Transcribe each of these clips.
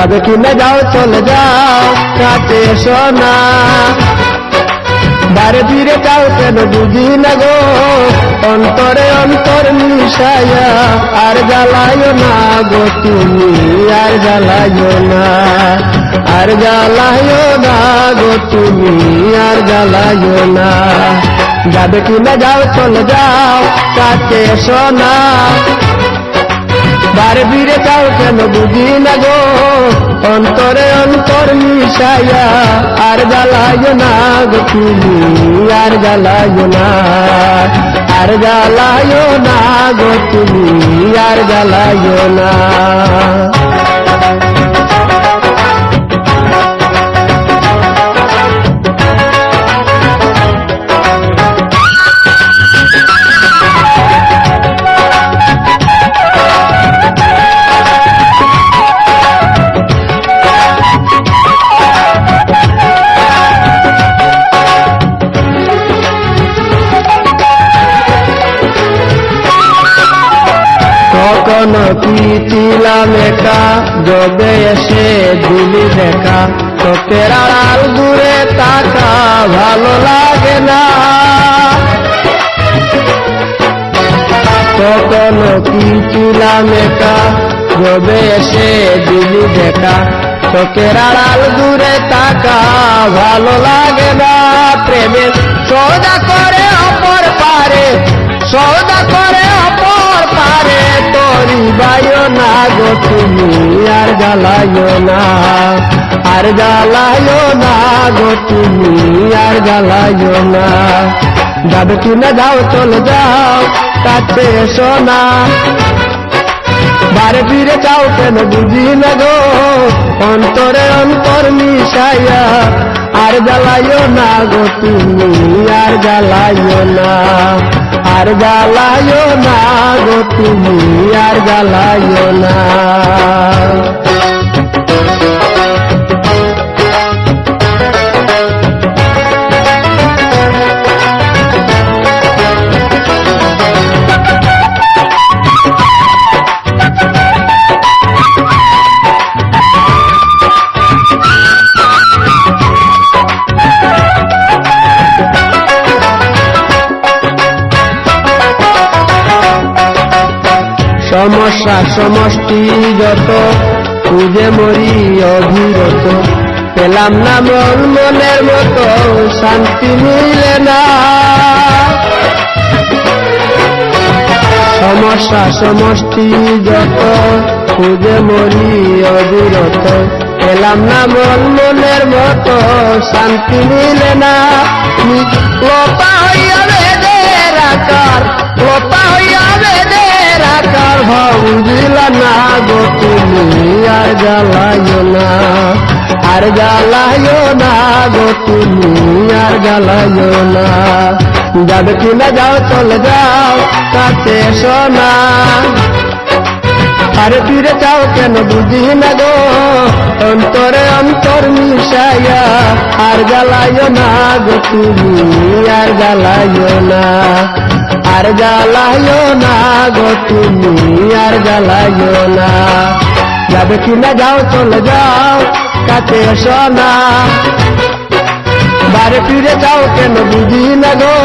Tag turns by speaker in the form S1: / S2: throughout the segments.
S1: যাবে কি না যাও, চলে যাও, কাছে এসো না। বারে ফিরে যাও কেন বুঝি না গো? অন্তরে অন্তর মিশাইয়া আর জ্বালায় না গো তুমি, আর জ্বালায় না। আর জ্বালায় না গো তুমি, আর জ্বালায় না। যাবে কি না যাও, চলে যাও, কাছে এসো না। বারে বীরে যাও কেন বুঝি না গো? অন্তরে অন্তর মিশাইয়া আর জ্বালায় না গো তুমি, আর জ্বালায় না। আর জ্বালায় না গো তুমি, আর জ্বালায় না। কি একা জবে এসে দিলি দেখা, চোখের আড়াল দূরে তাকা ভালো লাগে না। কখনো কি ছিলাম একা জবে এসে দিলি দেখা, চোখের আড়াল দূরে তাকা ভালো লাগে না। প্রেমের সৌদা জ্বালাইও না, আর জ্বালাইও না গো তুমি, আর জ্বালাইও না। যাবে কিনা যাও, চলে যাও, কাছে এসো না। বারে ফিরে যাও কেন বুঝি না গো, অন্তরে অন্তর মিশাইয়া। আর জ্বালাইও না গো তুমি, আর জ্বালাইও না। আর জ্বালায় না গো তুমি আর জ্বালায় না। সমস্যা সমষ্টি যত, খুঁজে মরি অভিরত পেলাম না মন, মনের মতো, শান্তি মিলে না। সমস্যা সমষ্টি যত, খুঁজে মরি অবিরত। পেলাম না মন, মনের মতো, শান্তি মিলে না। জ্বালাইও না, আর জ্বালাইও না গো তুমি, আর জ্বালাইও না। যাবে কিনা যাও, চলে যাও কাছে এসো না। আরে ফিরে যাও কেন বুঝি না গো, অন্তরে অন্তর মিশাইয়া, আর জ্বালাইও না গো তুমি, আর জ্বালাইও না। আর জ্বালাইও না গো তুমি, আর জ্বালাইও না। যাবে কিনা যাও চলে যাও কাছে এসো না বারে ফিরে যাও কেন বুঝি না গো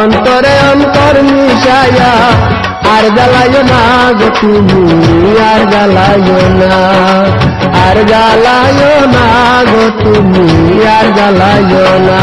S1: অন্তরে অন্তর মিশাইয়া আর জ্বালাইও না গো তুমি আর জ্বালাইও না আর জ্বালাইও না গো তুমি আর জ্বালাইও না